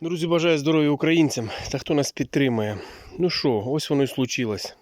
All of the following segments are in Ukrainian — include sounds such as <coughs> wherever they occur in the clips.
Друзі, бажаю здоров'я українцям та хто нас підтримує. Ну що, ось воно і случилось.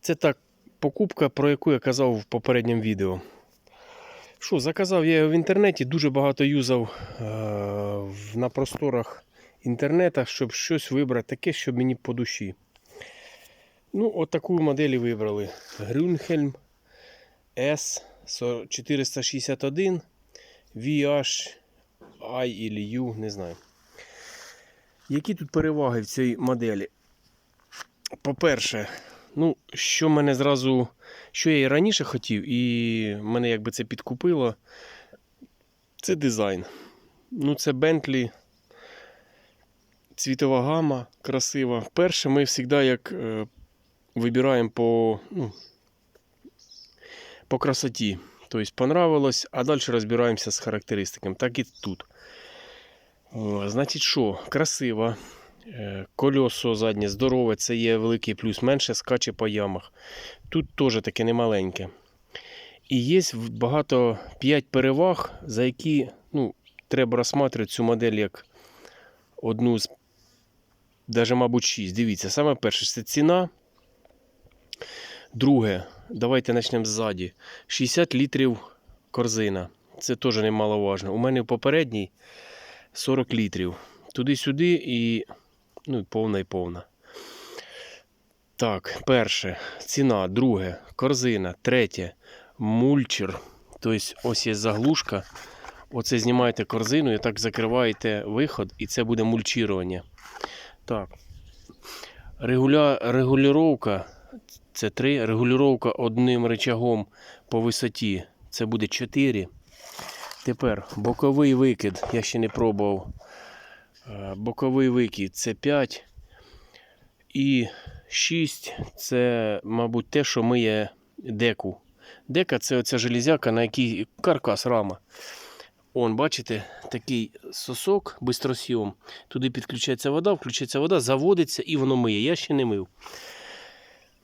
Це так покупка, про яку я казав в попередньому відео. Що, заказав я його в інтернеті, дуже багато юзав е- на просторах інтернету, щоб щось вибрати таке, що мені по душі. Ну, от таку модель і вибрали. Grünhelm S461 VH I или U, не знаю. Які тут переваги в цій моделі? По-перше, ну, що мене зразу, що я і раніше хотів, і мене якби це підкупило, це дизайн. Ну, це Bentley, цвітова гама красива. Перше, ми завжди як е, вибираємо по, ну, по красоті. Тобто понравилось, а далі розбираємося з характеристиками. Так і тут. Значить, що, красиво. Е, Кольосо заднє здорове, це є великий плюс, менше скаче по ямах. Тут теж таке немаленьке. І є багато 5 переваг, за які ну, треба розглядати цю модель як одну з, навіть, мабуть, 6. Дивіться, саме перше це ціна. Друге, давайте почнемо ззаді. 60 літрів корзина. Це теж немаловажно. У мене попередній 40 літрів. Туди-сюди і ну, повна і повна. Так, перше, ціна, друге, корзина, третє, мульчер. Тобто ось є заглушка. Оце знімаєте корзину і так закриваєте виход, і це буде мульчірування. Так. Регуля... Регулювання це 3. Регулювання одним рычагом по висоті. Це буде 4. Тепер боковий викид. Я ще не пробував. Е, Боковий викид це 5. І 6 це, мабуть, те, що миє деку. Дека це оця железяка, на якій каркас рама. Он, бачите, такий сосок, бистросйом. Туди підключається вода, включається вода, заводиться і воно миє. Я ще не мив.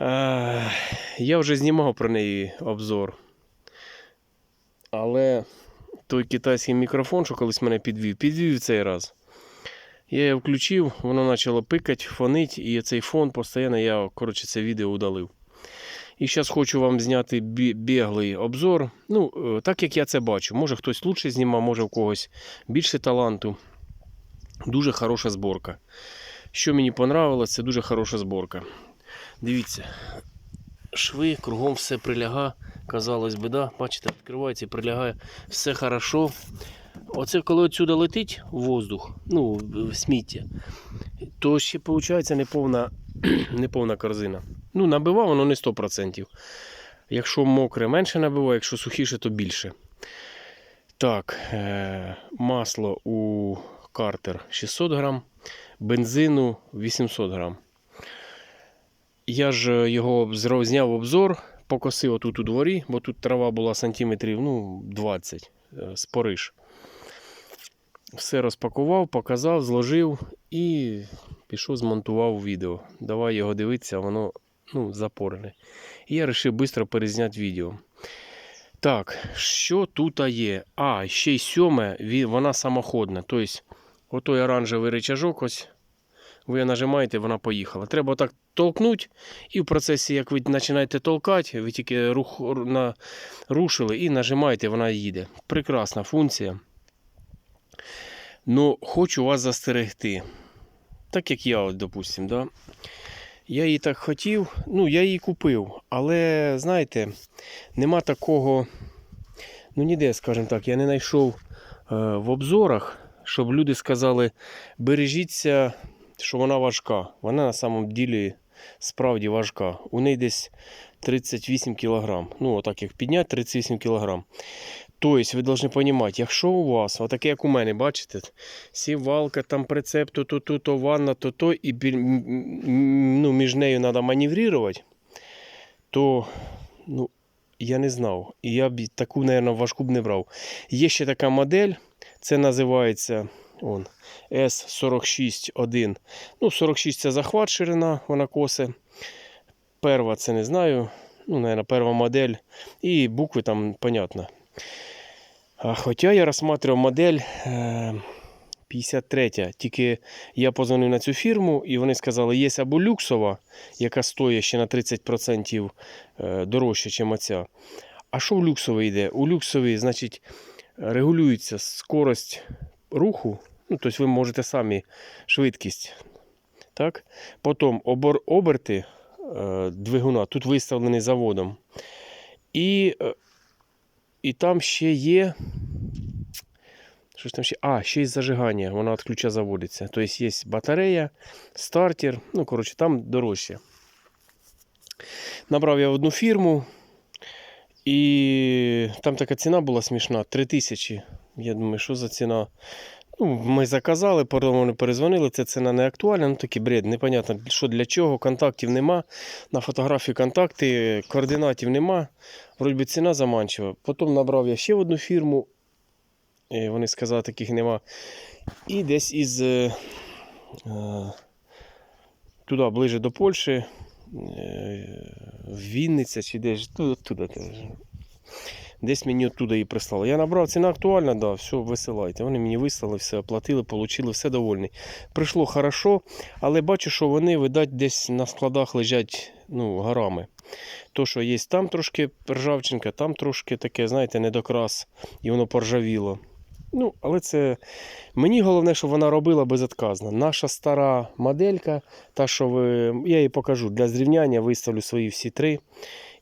Е, я вже знімав про неї обзор. Але той китайський мікрофон, що колись мене підвів, підвів цей раз. Я його включив, воно почало пикати, фонить, і цей фон постійно я коротше, це відео удалив. І зараз хочу вам зняти біглий обзор. Ну, е, так як я це бачу. Може хтось лучше знімав, може в когось більше таланту. Дуже хороша зборка. Що мені понравилось, це дуже хороша зборка. Дивіться, шви, кругом все приляга. Казалось би, да, бачите, відкривається прилягає. Все хорошо. Оце коли отсюди летить воздух, ну, сміття, то ще виходить неповна, <clears throat> неповна корзина. Ну, набивав воно не 100%. Якщо мокре, менше набиває, якщо сухіше, то більше. Так, е- масло у картер 600 грам, бензину 800 грам. Я ж його зняв обзор, покосив отут у дворі, бо тут трава була сантиметрів ну, 20 е, з Париж. Все розпакував, показав, зложив і пішов, змонтував відео. Давай його дивитися, воно ну, запорене. І я вирішив швидко перезняти відео. Так, що тут є? А, ще й сьоме, вона самоходна. Тобто, отой оранжевий рычажок, ось ви її нажимаєте, вона поїхала. Треба так толкнути, і в процесі, як ви починаєте толкати, ви тільки рух, ру- на, рушили і нажимаєте, вона їде. Прекрасна функція. Ну, хочу вас застерегти. Так як я, от, допустим, да? я її так хотів, ну, я її купив, але, знаєте, нема такого, ну ніде, скажімо так, я не знайшов е, в обзорах, щоб люди сказали, бережіться, що вона важка. Вона на самом ділі справді важка. У неї десь 38 кг. Ну, отак як підняти 38 кг. Тобто, ви повинні розуміти, якщо у вас, отаке, як у мене, бачите, сівалка, там прицеп, то то, то, то ванна, то то, і ну, між нею треба маневрувати, то ну, я не знав. І я б таку, мабуть, важку б не брав. Є ще така модель, це називається он, S461. Ну, 46 це захват ширина, вона косе. Перва це не знаю. Ну, наверное, перша модель. І букви там, понятно. Хоча я рассматривал модель е, 53. Тільки я позвонив на цю фірму, і вони сказали, є або люксова, яка стоїть ще на 30% е, дорожче, ніж оця. А що в люксовій йде? У люксовій, значить, регулюється скорость руху. Ну, тобто ви можете самі швидкість. Так? Потім обор, оберти е, двигуна тут виставлений заводом. І, е, і там ще є. Що ж там ще? А, ще й зажигання, вона від ключа заводиться. Тобто є батарея, стартер, ну, коротше, там дорожче. Набрав я одну фірму, і там така ціна була смішна 3000. Я думаю, що за ціна? Ну, ми заказали, потім перезвонили, це ціна не актуальна, ну такий бред, непонятно, що для чого, контактів нема. На фотографії контакти, координатів нема. Вроді би ціна заманчива. Потім набрав я ще одну фірму, і вони сказали, таких нема. І десь із е, е, туди, ближе до Польщі, е, Вінниця чи десь туди, туди теж. Десь мені оттуда її прислали. Я набрав, ціна актуальна, да, все, висилайте. Вони мені вислали, все оплатили, отримали, все довольні. Прийшло хорошо, але бачу, що вони, видать, десь на складах лежать ну, горами. То, що є там трошки ржавчинка, там трошки таке, знаєте, недокрас, і воно поржавіло. Ну, але це мені головне, щоб вона робила безотказно. Наша стара моделька, та, що ви, я її покажу для зрівняння, виставлю свої всі три,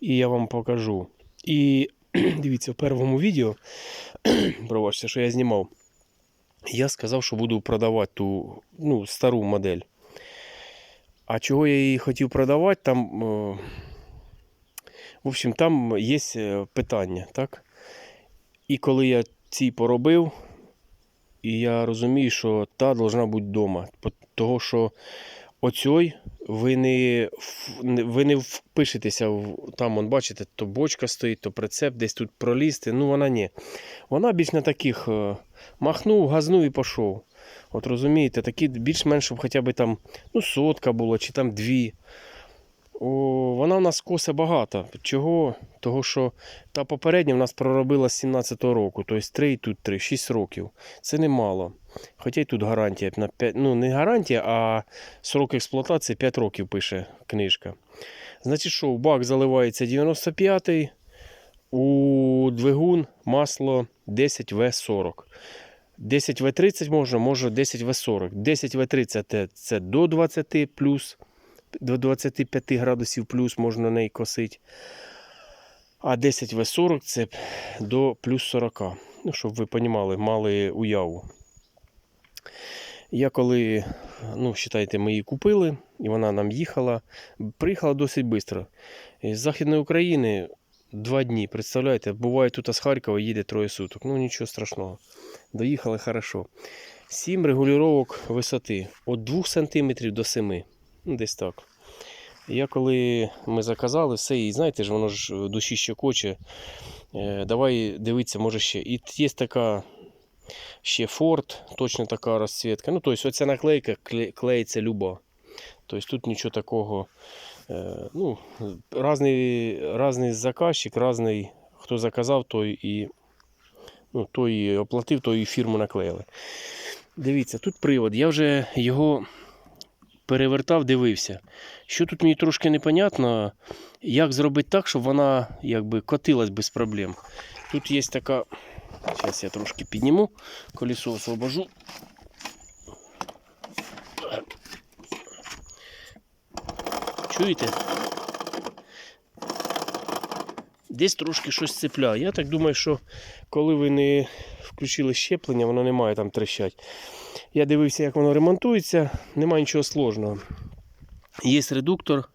і я вам покажу. І <clears throat> дивіться, в першому відео, <clears throat> пробачте, що я знімав, я сказав, що буду продавати ту ну, стару модель. А чого я її хотів продавати, там, е, в общем, там є е, питання, так? І коли я ці поробив, і я розумію, що та должна бути вдома. Того, що оцьой ви не, ви не впишетеся в там, он, бачите, то бочка стоїть, то прицеп, десь тут пролізти. Ну, вона ні. Вона більш на таких е, махнув, газнув і пішов. От розумієте, такі більш-менш, щоб хоча б там ну, сотка була, чи там дві. О, вона в нас косе багато. Чого? Того, що та попередня в нас проробила з 17-го року, тобто 3 і тут 3, 6 років. Це немало. Хоча й тут гарантія на 5, ну не гарантія, а срок експлуатації 5 років пише книжка. Значить, що в бак заливається 95-й, у двигун масло 10В40. 10В30 можна, може 10В40. 10В30 це- до 20 плюс, до 25 градусів плюс можна на неї косити. А 10В40 це до плюс 40. Ну, щоб ви розуміли, мали уяву. Я коли, ну, вважайте, ми її купили, і вона нам їхала, приїхала досить швидко. З Західної України два дні, представляєте, буває тут з Харкова їде троє суток. Ну нічого страшного. Доїхали хорошо. Сім регулювання висоти від 2 см до 7 Ну, десь так. Я коли ми заказали все, і знаєте ж, воно ж душі щекоче. Е, давай дивитися, може ще. І є така ще Ford, точно така розцвітка. Ну, тобто, оця наклейка клеїться люба. Тобто тут нічого такого. Е, ну, разний, разний заказчик, разний, хто заказав, той і, ну, той і оплатив, той і фірму наклеїли. Дивіться, тут привод. Я вже його перевертав, дивився. Що тут мені трошки непонятно, як зробити так, щоб вона якби котилась без проблем. Тут є така. Зараз я трошки підніму, колесо освобожу. Чуєте? Десь трошки щось цепляє. Я так думаю, що коли ви не включили щеплення, воно не має там трещать. Я дивився, як воно ремонтується, немає нічого сложного. Є редуктор,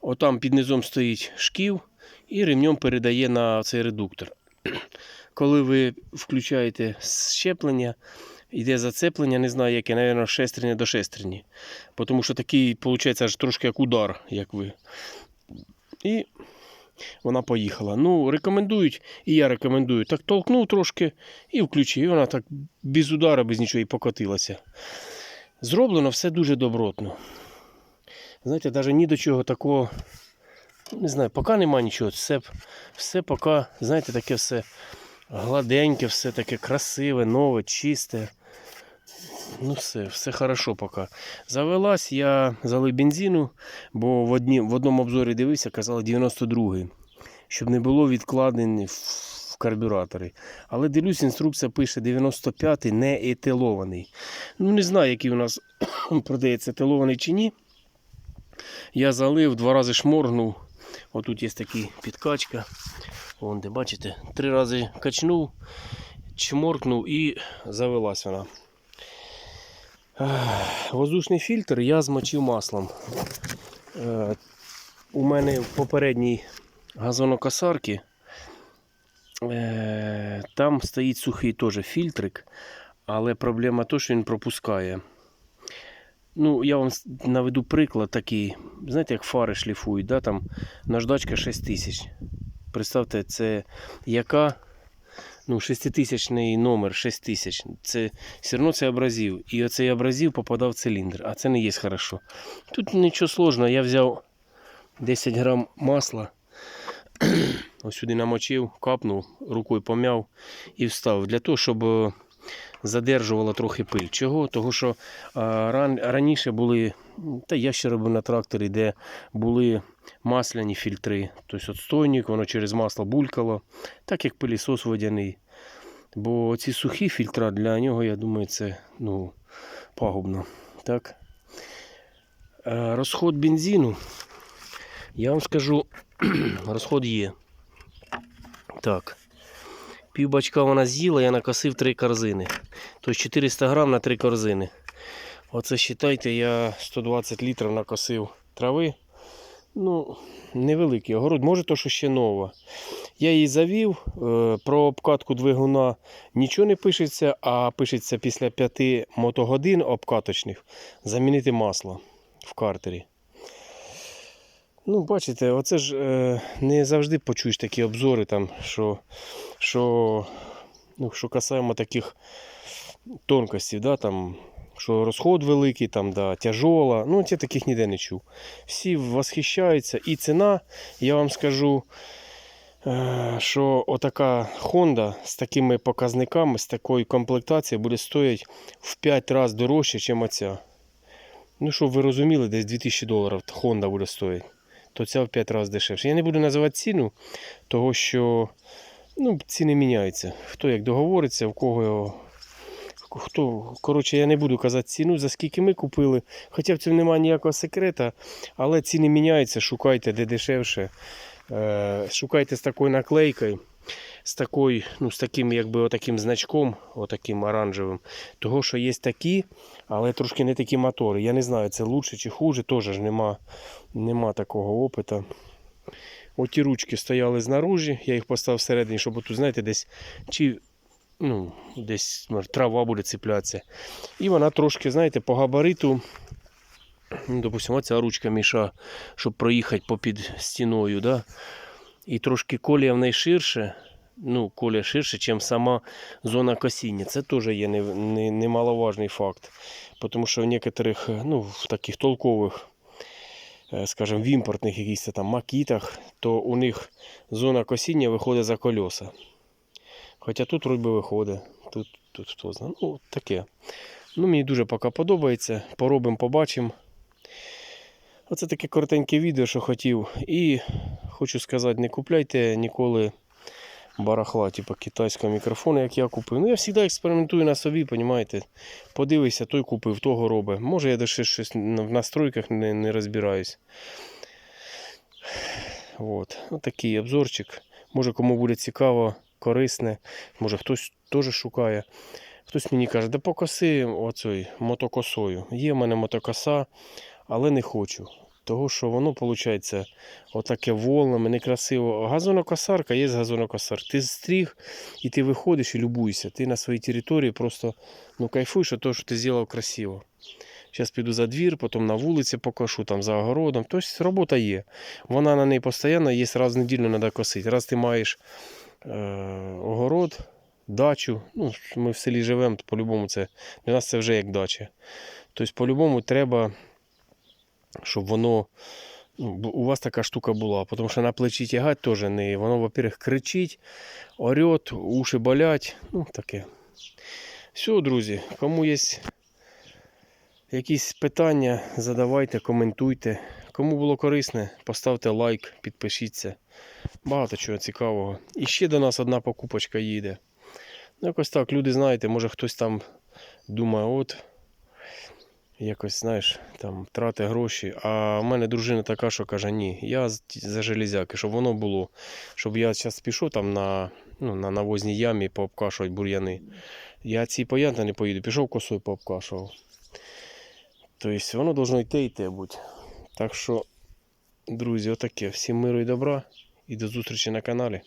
отам під низом стоїть шків і ремнем передає на цей редуктор. Коли ви включаєте щеплення, йде зацеплення, не знаю яке, мабуть, шестерня до шестерні. Тому що такий, виходить, аж трошки як удар, як ви. І вона поїхала. Ну, рекомендують, і я рекомендую. Так толкнув трошки і включив. І вона так без удара, без нічого і покотилася. Зроблено все дуже добротно. Знаєте, навіть ні до чого такого. Не знаю, поки нема нічого. Все, все поки, знаєте, таке все гладеньке, все таке красиве, нове, чисте. Ну все, все хорошо поки. Завелась, я залив бензину, бо в, одні, в одному обзорі дивився, казали 92-й, щоб не було відкладень в, карбюраторі. Але дивлюсь, інструкція пише 95-й не етилований. Ну не знаю, який у нас <coughs> продається етилований чи ні. Я залив, два рази шморгнув. Отут є така підкачка. Вон бачите, три рази качнув, чморкнув і завелась вона. Воздушний фільтр я змочив маслом. Е, У мене в попередній газонокосарці е, там стоїть сухий теж фільтрик, але проблема то, що він пропускає. Ну, я вам наведу приклад такий. Знаєте, як фари шліфують, да? там наждачка 6000. Представте, це яка ну, шеститисячний номер 6000. Це все одно це абразив. І оцей абразив попадав в циліндр, а це не є хорошо. Тут нічого сложного, я взяв 10 грам масла. Ось сюди намочив, капнув, рукою пом'яв і встав. Для того, щоб е, задержувало трохи пиль. Чого? Того, що ран, раніше були, та я ще робив на тракторі, де були масляні фільтри. Тобто отстойник, воно через масло булькало, так як пилісос водяний. Бо ці сухі фільтра для нього, я думаю, це ну, пагубно. Так? Е, Розход бензину, я вам скажу, <clears throat> розход є. Так. Пів бачка вона з'їла, я накосив три корзини. Тобто 400 грам на три корзини. Оце вважайте, я 120 літрів накосив трави. Ну, невеликий огород, може то, що ще нова. Я її завів, е, про обкатку двигуна нічого не пишеться, а пишеться після 5 мотогодин обкаточних замінити масло в картері. Ну, бачите, оце ж е, не завжди почуєш такі обзори, там, що, що, ну, що касаємо таких тонкостей, да, там, що розход великий, там, да, тяжола. Ну, я таких ніде не чув. Всі восхищаються. І ціна, я вам скажу, е, що отака Honda з такими показниками, з такою комплектацією буде стоїти в 5 разів дорожче, ніж оця. Ну, щоб ви розуміли, десь 2000 доларів Honda буде стоїти то ця в 5 разів дешевше. Я не буду називати ціну, того що ну, ціни міняються. Хто як договориться, в кого. Хто, коротше, я не буду казати ціну, за скільки ми купили. Хоча в цьому немає ніякого секрета, але ціни міняються, шукайте де дешевше. Е, шукайте з такою наклейкою, з, такою, ну, з таким якби отаким значком, отаким оранжевим. Того, що є такі, але трошки не такі мотори. Я не знаю, це лучше чи хуже, теж ж нема, нема такого опиту. Оті ручки стояли знаружі, я їх поставив всередині, щоб отут, знаєте, десь чи ну, десь трава буде цеплятися. І вона трошки, знаєте, по габариту. Допустимо, оця ручка міша, щоб проїхати попід стіною. Да? І трошки колія в неї ширше. Ну, колія ширше, ніж сама зона косіння. Це теж є не- не- немаловажний факт. Тому що в некоторих, ну, в таких толкових, е, скажімо, в імпортних якихось там макітах, то у них зона косіння виходить за колеса. Хоча тут вроді виходить. Тут, тут хто знає. Ну, таке. Ну, мені дуже поки подобається. Поробимо, побачимо. Оце таке коротеньке відео, що хотів. І хочу сказати, не купляйте ніколи барахла, типу китайського мікрофону, як я купив. Ну, я завжди експериментую на собі, розумієте. Подивися, той купив, того робить. Може, я десь щось в настройках не, не розбираюсь. От. Ось такий обзорчик. Може, кому буде цікаво, корисне. Може, хтось теж шукає. Хтось мені каже, да покоси оцей мотокосою. Є в мене мотокоса, але не хочу. Того, що воно виходить отаке волнами, некрасиво. Газонокосарка є газонокосар. Ти стріг і ти виходиш і любуєшся. Ти на своїй території просто ну, кайфуєш від того, що ти зробив красиво. Зараз піду за двір, потім на вулиці покошу, там за огородом. Тобто робота є. Вона на неї постійно є, раз в неділю треба косити. Раз ти маєш е, огород, дачу. Ну, ми в селі живемо, по-любому це для нас це вже як дача. Тобто, по-любому треба, щоб воно. Ну, у вас така штука була, тому що на плечі тягати теж не. Воно, во-первых, кричить, орет, уші болять. Ну, таке. Все, друзі, кому є Якісь питання задавайте, коментуйте. Кому було корисне, поставте лайк, підпишіться. Багато чого цікавого. І ще до нас одна покупочка їде. Ну, якось так, люди знаєте, може хтось там думає, от якось, знаєш, там трати гроші. А в мене дружина така, що каже, ні, я за железяки, щоб воно було. Щоб я зараз пішов там на, ну, на навозній ямі пообкашувати бур'яни. Я ці поянта не поїду, пішов косою пообкашував. Тобто воно должно йти йти будь. Так що, друзі, отаке. Всім миру і добра і до зустрічі на каналі.